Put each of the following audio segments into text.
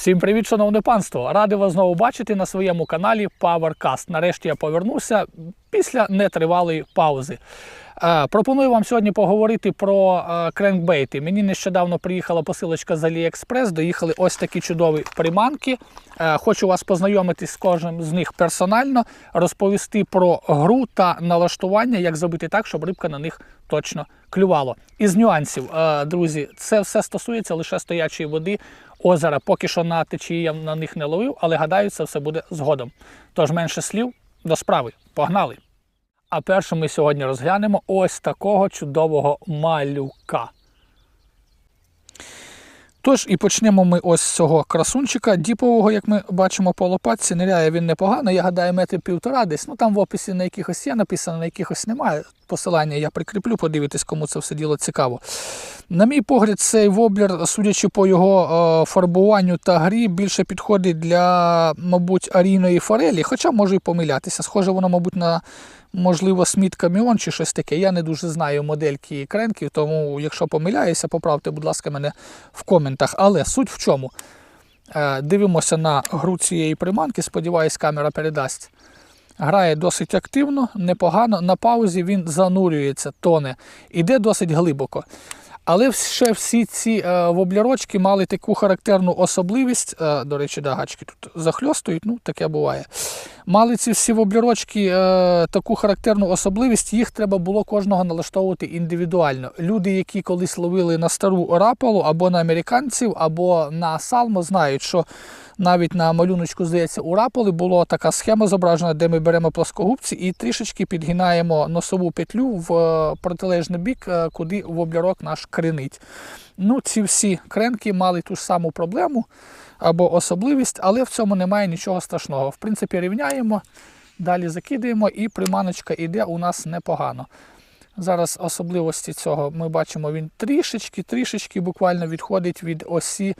Всім привіт, шановне панство! Радий вас знову бачити на своєму каналі PowerCast. Нарешті я повернувся після нетривалої паузи. Е, Пропоную вам сьогодні поговорити про е, кренкбейти. Мені нещодавно приїхала посилочка з AliExpress, доїхали ось такі чудові приманки. Е, Хочу вас познайомитись з кожним з них персонально, розповісти про гру та налаштування, як зробити так, щоб рибка на них точно клювало. Із нюансів, друзі, це все стосується лише стоячої води озера. Поки що на течії я на них не ловив, але гадаю, це все буде згодом. Тож менше слів до справи. Погнали! А перше ми сьогодні розглянемо ось такого чудового малюка. Тож і почнемо ми ось з цього красунчика діпового, як ми бачимо по лопатці. Ниряє він непогано. Я гадаю, метрів півтора десь. Ну там в описі на якихось є написано, на якихось немає. Посилання я прикріплю, подивитись, кому це все діло цікаво. На мій погляд, цей воблер, судячи по його е, фарбуванню та грі, більше підходить для, мабуть, арійної форелі, хоча можу і помилятися. Схоже, воно, мабуть, на можливо, сміт каміон чи щось таке. Я не дуже знаю модельки кренків, тому якщо помиляюся, поправте, будь ласка, мене в коментах. Але суть в чому? Е, Дивимося на гру цієї приманки, сподіваюсь, камера передасть. Грає досить активно, непогано. На паузі він занурюється, тоне, іде досить глибоко. Але ще всі ці е, воблярочки мали таку характерну особливість. Е, до речі, да, гачки тут захльостують, ну таке буває. Мали ці всі воблярочки е, таку характерну особливість, їх треба було кожного налаштовувати індивідуально. Люди, які колись ловили на стару рапалу або на американців, або на салмо, знають, що навіть на малюночку, здається, у рапали була така схема зображена, де ми беремо плоскогубці і трішечки підгинаємо носову петлю в е, протилежний бік, е, куди воблярок наш кренить. Ну, ці всі кренки мали ту ж саму проблему або особливість, але в цьому немає нічого страшного. В принципі, рівняємо, далі закидаємо, і приманочка йде у нас непогано. Зараз особливості цього ми бачимо, він трішечки, трішечки буквально відходить від осі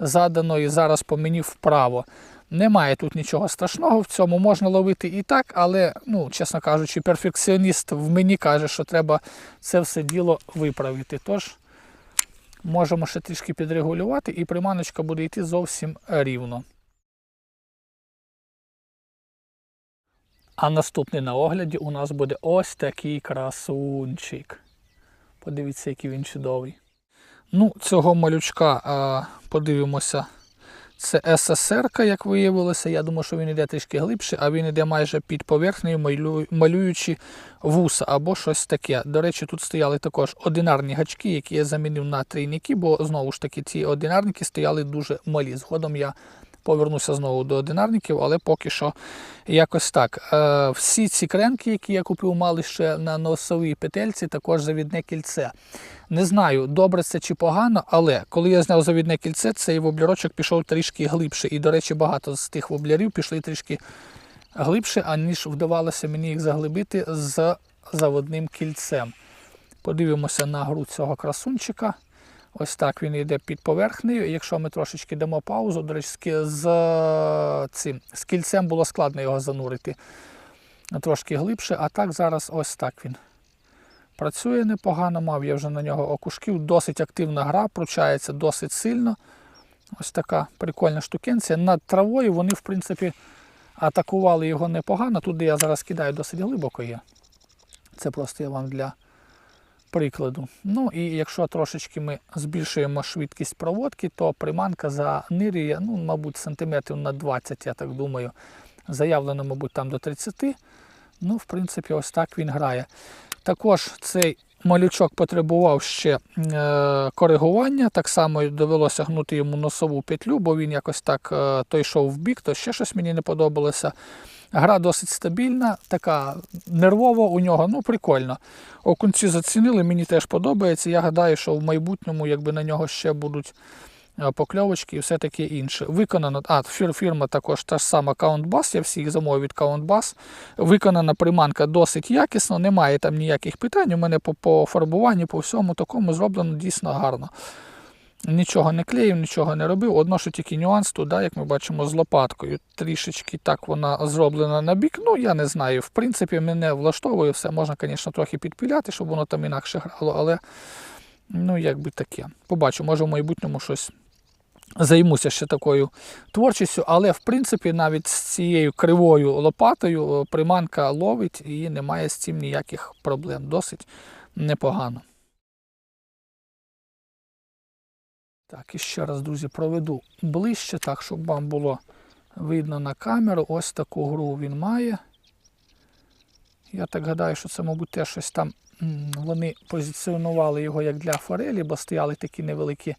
заданої зараз по мені вправо. Немає тут нічого страшного, в цьому можна ловити і так, але, ну, чесно кажучи, перфекціоніст в мені каже, що треба це все діло виправити. Тож можемо ще трішки підрегулювати, і приманочка буде йти зовсім рівно. А наступний на огляді у нас буде ось такий красунчик. Подивіться, який він чудовий. Ну, цього малючка подивимося. Це СССР, як виявилося. Я думаю, що він йде трішки глибше, а він йде майже під поверхнею, малюючи вуса або щось таке. До речі, тут стояли також одинарні гачки, які я замінив на трійники, бо знову ж таки ці одинарники стояли дуже малі. Згодом я повернуся знову до одинарників, але поки що якось так. Е, всі ці кренки, які я купив, мали ще на носовій петельці, також завідне кільце. Не знаю, добре це чи погано, але коли я зняв завідне кільце, цей воблярочок пішов трішки глибше. І, до речі, багато з тих воблярів пішли трішки глибше, аніж вдавалося мені їх заглибити з заводним кільцем. Подивимося на гру цього красунчика. Ось так він йде під поверхнею. Якщо ми трошечки дамо паузу, до речі, з, цим, з кільцем було складно його занурити трошки глибше, а так зараз ось так він. Працює непогано, мав я вже на нього окушків. Досить активна гра, пручається досить сильно. Ось така прикольна штукенція. Над травою вони, в принципі, атакували його непогано. Туди я зараз кидаю досить глибоко є. Це просто я вам для прикладу. Ну і якщо трошечки ми збільшуємо швидкість проводки, то приманка занирює, ну, мабуть, сантиметрів на 20, я так думаю. Заявлено, мабуть, там до 30. Ну, в принципі, ось так він грає. Також цей малючок потребував ще е, коригування. Так само довелося гнути йому носову петлю, бо він якось так е, то йшов в бік, то ще щось мені не подобалося. Гра досить стабільна, така нервова у нього, ну прикольно. Окунці зацінили, мені теж подобається. Я гадаю, що в майбутньому якби на нього ще будуть е, покльовочки і все таке інше. Виконано, а фірма також та ж сама CountBass, я всі їх замовив від CountBass. Виконана приманка досить якісно, немає там ніяких питань. У мене по, по фарбуванню, по всьому такому зроблено дійсно гарно. Нічого не клеїв, нічого не робив. Одно, що тільки нюанс туди, як ми бачимо, з лопаткою. Трішечки так вона зроблена на бік. Ну, я не знаю. В принципі, мене влаштовує все. Можна, звісно, трохи підпіляти, щоб воно там інакше грало, але ну, якби таке. Побачу, може в майбутньому щось займуся ще такою творчістю, але в принципі навіть з цією кривою лопатою е, приманка ловить і немає з цим ніяких проблем. Досить непогано. Так, і ще раз, друзі, проведу ближче, так, щоб вам було видно на камеру. Ось таку гру він має. Я так гадаю, що це, мабуть, теж щось там вони позиціонували його як для форелі, бо стояли такі невеликі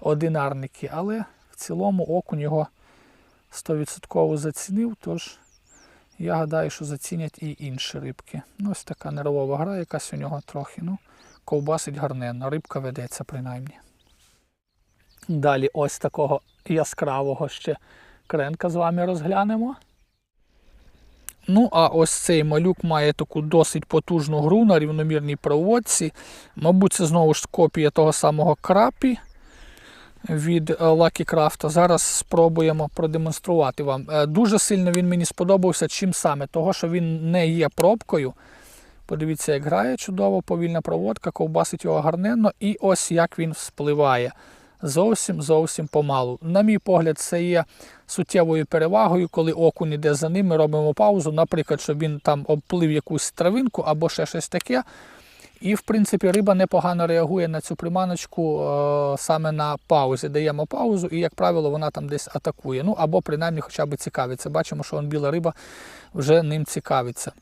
одинарники, але в цілому окунь його 100% зацінив, тож я гадаю, що зацінять і інші рибки. Ну, ось така нервова гра, якась у нього трохи. Ну, ковбасить гарненно, рибка ведеться принаймні. Далі ось такого яскравого ще кренка з вами розглянемо. Ну, а ось цей малюк має таку досить потужну гру на рівномірній проводці. Мабуть, це знову ж копія того самого крапі від е, Lucky Craft. Зараз спробуємо продемонструвати вам. Е, Дуже сильно він мені сподобався, чим саме, того, що він не є пробкою. Подивіться, як грає чудово, повільна проводка, ковбасить його гарненно, і ось як він вспливає. Зовсім зовсім помалу. На мій погляд, це є суттєвою перевагою, коли окунь іде за ним, ми робимо паузу, наприклад, щоб він там обплив якусь травинку або ще щось таке. І, в принципі, риба непогано реагує на цю приманочку е, саме на паузі. Даємо паузу, і, як правило, вона там десь атакує. Ну або принаймні хоча б цікавиться. Бачимо, що он, біла риба вже ним цікавиться.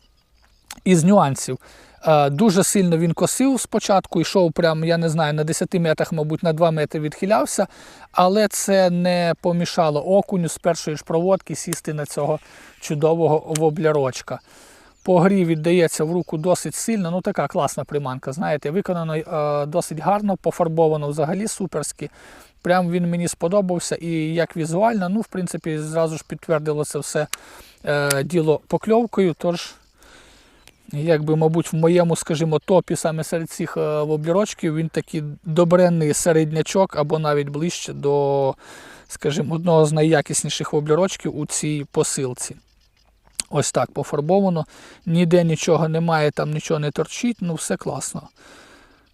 Із нюансів. Е, Дуже сильно він косив спочатку, йшов прямо, я не знаю, на 10 метрах, мабуть, на 2 метри відхилявся, але це не помішало окуню з першої ж проводки сісти на цього чудового воблярочка. По грі віддається в руку досить сильно, ну така класна приманка, знаєте, виконано е, досить гарно, пофарбовано взагалі суперськи. Прям він мені сподобався і як візуально, ну, в принципі, зразу ж підтвердило це все е, діло покльовкою. Тож якби, мабуть, в моєму, скажімо, топі саме серед цих е, воблерочків він такий добренний середнячок або навіть ближче до, скажімо, одного з найякісніших воблерочків у цій посилці. Ось так пофарбовано. Ніде нічого немає, там нічого не торчить, ну все класно.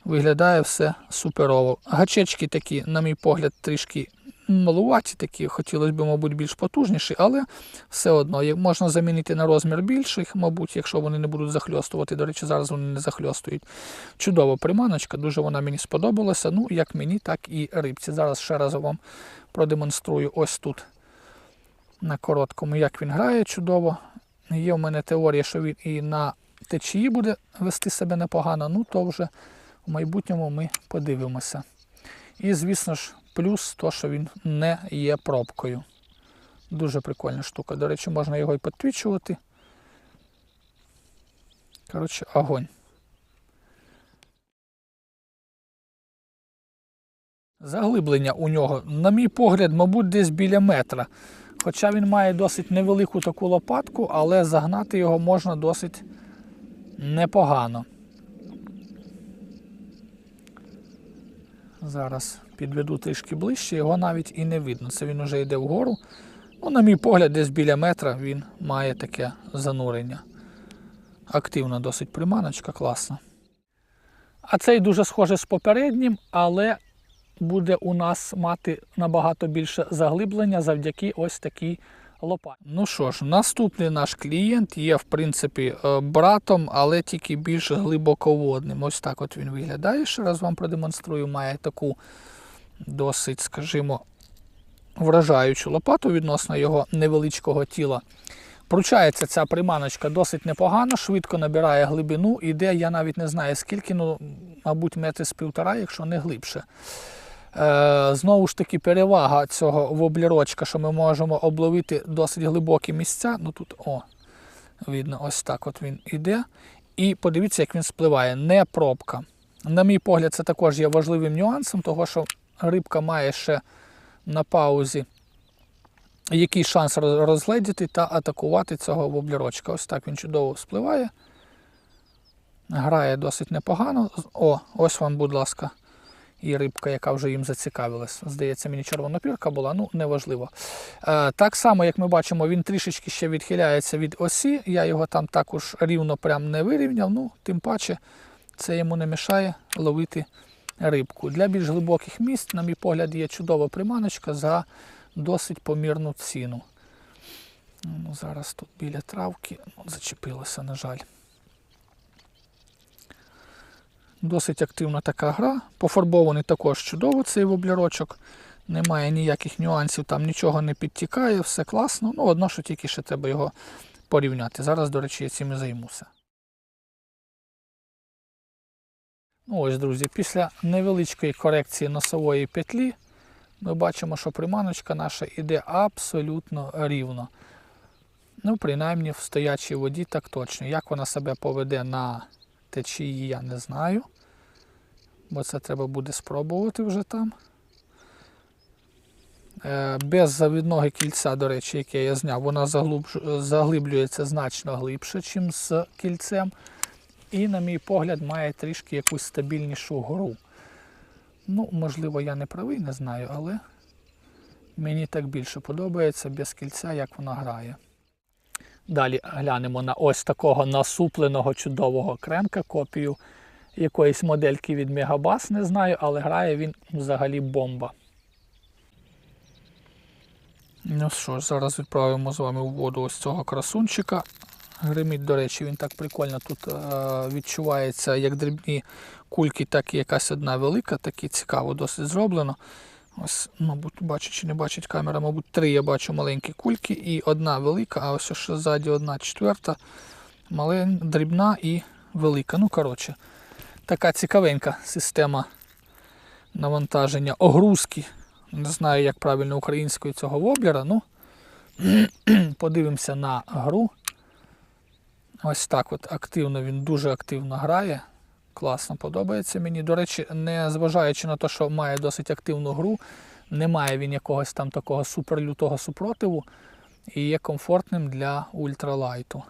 Виглядає все суперово. Гачечки такі, на мій погляд, трішки малуваті такі, хотілося б, мабуть, більш потужніші, але все одно як можна замінити на розмір більших, мабуть, якщо вони не будуть захльостувати. До речі, зараз вони не захльостують. Чудова приманочка, дуже вона мені сподобалася. Ну, як мені, так і рибці. Зараз ще раз вам продемонструю ось тут на короткому, як він грає чудово. Є в мене теорія, що він і на течії буде вести себе непогано, ну то вже в майбутньому ми подивимося. І, звісно ж, плюс то, що він не є пробкою. Дуже прикольна штука. До речі, можна його і підтвічувати. Коротше, огонь. Заглиблення у нього, на мій погляд, мабуть, десь біля метра. Хоча він має досить невелику таку лопатку, але загнати його можна досить непогано. Зараз підведу трішки ближче, його навіть і не видно. Це він вже йде вгору. Ну, на мій погляд, десь біля метра він має таке занурення. Активна досить приманочка, класна. А цей дуже схожий з попереднім, але буде у нас мати набагато більше заглиблення завдяки ось такій лопаті. Ну що ж, наступний наш клієнт є, в принципі, е, братом, але тільки більш глибоководним. Ось так от він виглядає. Ще раз вам продемонструю, має таку досить, скажімо, вражаючу лопату відносно його невеличкого тіла. Пручається ця приманочка досить непогано, швидко набирає глибину, іде, я навіть не знаю скільки, ну, мабуть, метри з півтора, якщо не глибше. Е, знову ж таки, перевага цього воблерочка, що ми можемо обловити досить глибокі місця. Ну тут, о, видно, ось так от він іде. І подивіться, як він спливає. Не пробка. На мій погляд, це також є важливим нюансом, того що рибка має ще на паузі який шанс розгледіти та атакувати цього воблерочка. Ось так він чудово спливає. Грає досить непогано. О, ось вам, будь ласка, і рибка, яка вже їм зацікавилась. Здається, мені червонопірка була, ну неважливо. Е, так само, як ми бачимо, він трішечки ще відхиляється від осі. Я його там також рівно прям не вирівняв, ну, тим паче це йому не мішає ловити рибку. Для більш глибоких місць, на мій погляд, є чудова приманочка за досить помірну ціну. Ну, зараз тут біля травки ну, зачепилося, на жаль. Досить активна така гра. Пофарбований також чудово цей воблерочок. Немає ніяких нюансів, там нічого не підтікає, все класно. Ну, одно, що тільки ще треба його порівняти. Зараз, до речі, я цим і займуся. Ну ось, друзі, після невеличкої корекції носової петлі ми бачимо, що приманочка наша йде абсолютно рівно. Ну, принаймні в стоячій воді так точно. Як вона себе поведе на течії, я не знаю. Бо це треба буде спробувати вже там. Е, Без завідного кільця, до речі, яке я зняв, вона заглиблюється значно глибше, ніж з кільцем. І, на мій погляд, має трішки якусь стабільнішу гору. Ну, можливо, я не правий, не знаю, але мені так більше подобається без кільця, як вона грає. Далі глянемо на ось такого насупленого чудового кренка, копію якоїсь модельки від Мегабас, не знаю, але грає він взагалі бомба. Ну що ж, зараз відправимо з вами в воду ось цього красунчика. Гримить, до речі, він так прикольно тут е, відчувається як дрібні кульки, так і якась одна велика, такі цікаво досить зроблено. Ось, мабуть, бачить чи не бачить камера, мабуть, три я бачу маленькі кульки і одна велика, а ось ще ззаді одна четверта, малень, дрібна і велика. Ну, коротше, така цікавенька система навантаження огрузки. Не знаю, як правильно українською цього воблера. Ну, подивимося на гру. Ось так от активно він дуже активно грає. Класно подобається мені. До речі, не зважаючи на те, що має досить активну гру, немає він якогось там такого суперлютого супротиву і є комфортним для ультралайту.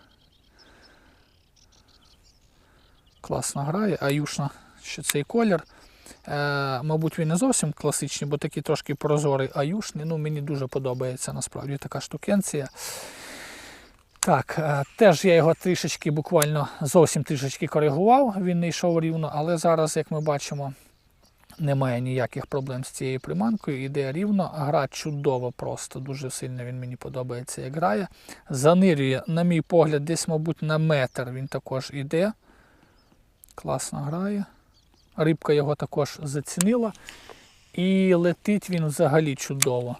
Класно грає, аюшна ще цей колір. Е, мабуть, він не зовсім класичний, бо такий трошки прозорий аюшний. Ну, мені дуже подобається насправді така штукенція. Так, е, теж я його трішечки, буквально зовсім трішечки коригував, він не йшов рівно, але зараз, як ми бачимо, немає ніяких проблем з цією приманкою, іде рівно. Гра чудова, просто дуже сильно він мені подобається, як грає. Занирює, на мій погляд, десь, мабуть, на метр він також іде. Класно грає. Рибка його також зацінила. І летить він взагалі чудово.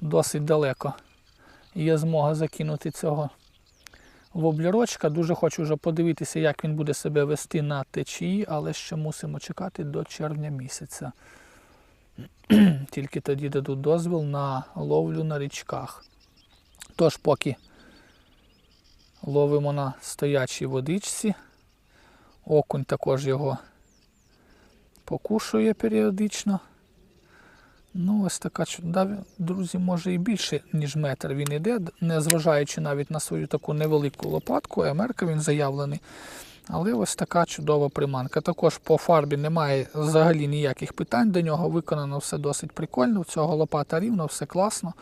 Досить далеко. Є змога закинути цього воблерочка. Дуже хочу вже подивитися, як він буде себе вести на течії, але ще мусимо чекати до червня місяця. Тільки тоді дадуть дозвіл на ловлю на річках. Тож, поки ловимо на стоячій водичці, окунь також його покушує періодично. Ну, ось така чудова, друзі, може і більше, ніж метр він іде, незважаючи навіть на свою таку невелику лопатку, емерка він заявлений. Але ось така чудова приманка. Також по фарбі немає взагалі ніяких питань до нього. Виконано все досить прикольно. У цього лопата рівно, все класно.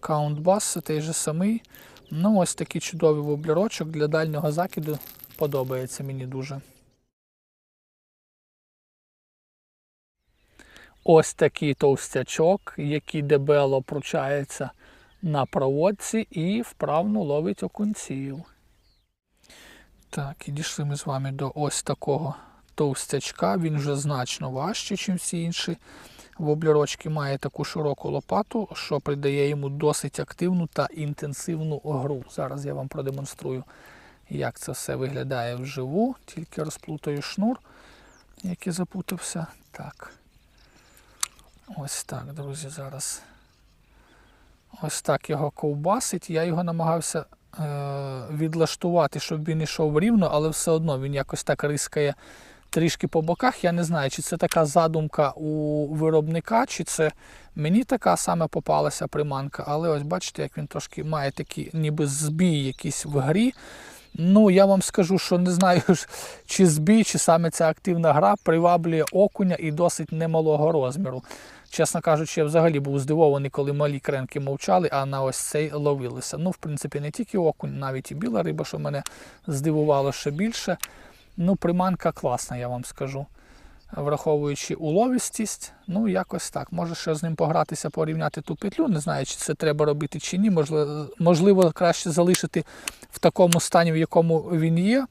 Каунт-бас той же самий. Ну, ось такий чудовий воблерочок для дальнього закиду. Подобається мені дуже. Ось такий товстячок, який дебело пручається на проводці і вправно ловить окунців. Так, і дійшли ми з вами до ось такого товстячка. Він вже значно важчий, ніж всі інші воблерочки. Має таку широку лопату, що придає йому досить активну та інтенсивну гру. Зараз я вам продемонструю, як це все виглядає вживу. Тільки розплутаю шнур, який запутався. Так. Ось так, друзі, зараз. Ось так його ковбасить. Я його намагався е, відлаштувати, щоб він йшов рівно, але все одно він якось так рискає трішки по боках. Я не знаю, чи це така задумка у виробника, чи це мені така саме попалася приманка. Але ось бачите, як він трошки має такі ніби збій якийсь в грі. Ну, я вам скажу, що не знаю, чи збій, чи саме ця активна гра приваблює окуня і досить немалого розміру. Чесно кажучи, я взагалі був здивований, коли малі кренки мовчали, а на ось цей ловилися. Ну, в принципі, не тільки окунь, навіть і біла риба, що мене здивувало ще більше. Ну, приманка класна, я вам скажу. Враховуючи уловістість. Ну, якось так. Може ще з ним погратися, порівняти ту петлю. Не знаю, чи це треба робити чи ні. Можливо, можливо краще залишити в такому стані, в якому він є.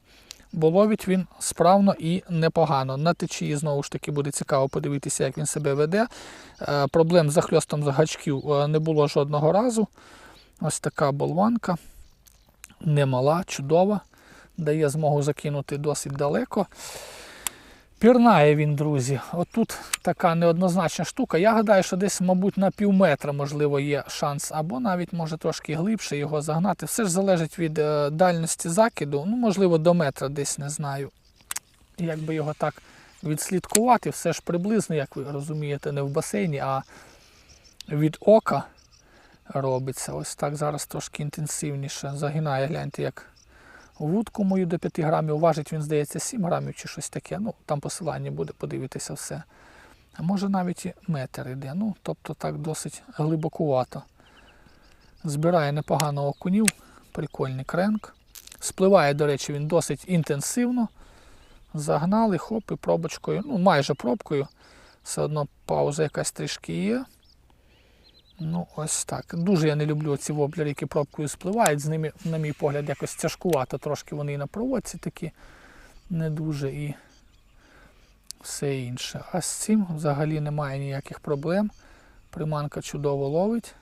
Бо ловить він справно і непогано. На течії, знову ж таки, буде цікаво подивитися, як він себе веде. Е, Проблем з захльостом з гачків е, не було жодного разу. Ось така болванка. Немала, чудова. Дає змогу закинути досить далеко. Пірнає він, друзі. Отут така неоднозначна штука. Я гадаю, що десь, мабуть, на пів метра, можливо, є шанс, або навіть може трошки глибше його загнати. Все ж залежить від е, дальності закиду. Ну, можливо, до метра десь не знаю. Як би його так відслідкувати, все ж приблизно, як ви розумієте, не в басейні, а від ока робиться. Ось так зараз трошки інтенсивніше. Загинає, гляньте, як вудку мою до 5 грамів. Важить він, здається, 7 грамів чи щось таке. Ну, там посилання буде, подивитися все. А може навіть і метр йде. Ну, тобто так досить глибокувато. Збирає непогано окунів, прикольний кренк. Спливає, до речі, він досить інтенсивно. Загнали, хоп, і пробочкою, ну майже пробкою. Все одно пауза якась трішки є. Ну, ось так. Дуже я не люблю ці воблери, які пробкою спливають. З ними, на мій погляд, якось тяжкувато. Трошки вони і на проводці такі не дуже і все інше. А з цим взагалі немає ніяких проблем. Приманка чудово ловить.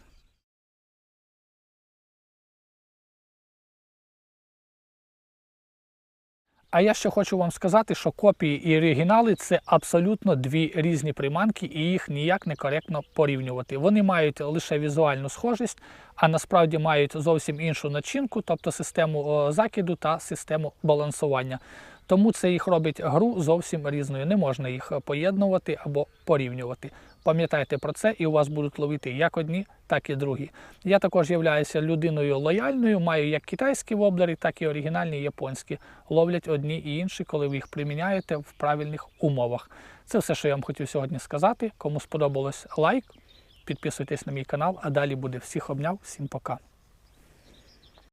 А я ще хочу вам сказати, що копії і оригінали це абсолютно дві різні приманки, і їх ніяк не коректно порівнювати. Вони мають лише візуальну схожість, а насправді мають зовсім іншу начинку, тобто систему закиду та систему балансування. Тому це їх робить гру зовсім різною. Не можна їх поєднувати або порівнювати. Пам'ятайте про це, і у вас будуть ловити як одні, так і другі. Я також являюся людиною лояльною, маю як китайські воблери, так і оригінальні японські. Ловлять одні і інші, коли ви їх приміняєте в правильних умовах. Це все, що я вам хотів сьогодні сказати. Кому сподобалось лайк, підписуйтесь на мій канал, а далі буде всіх обняв. Всім пока.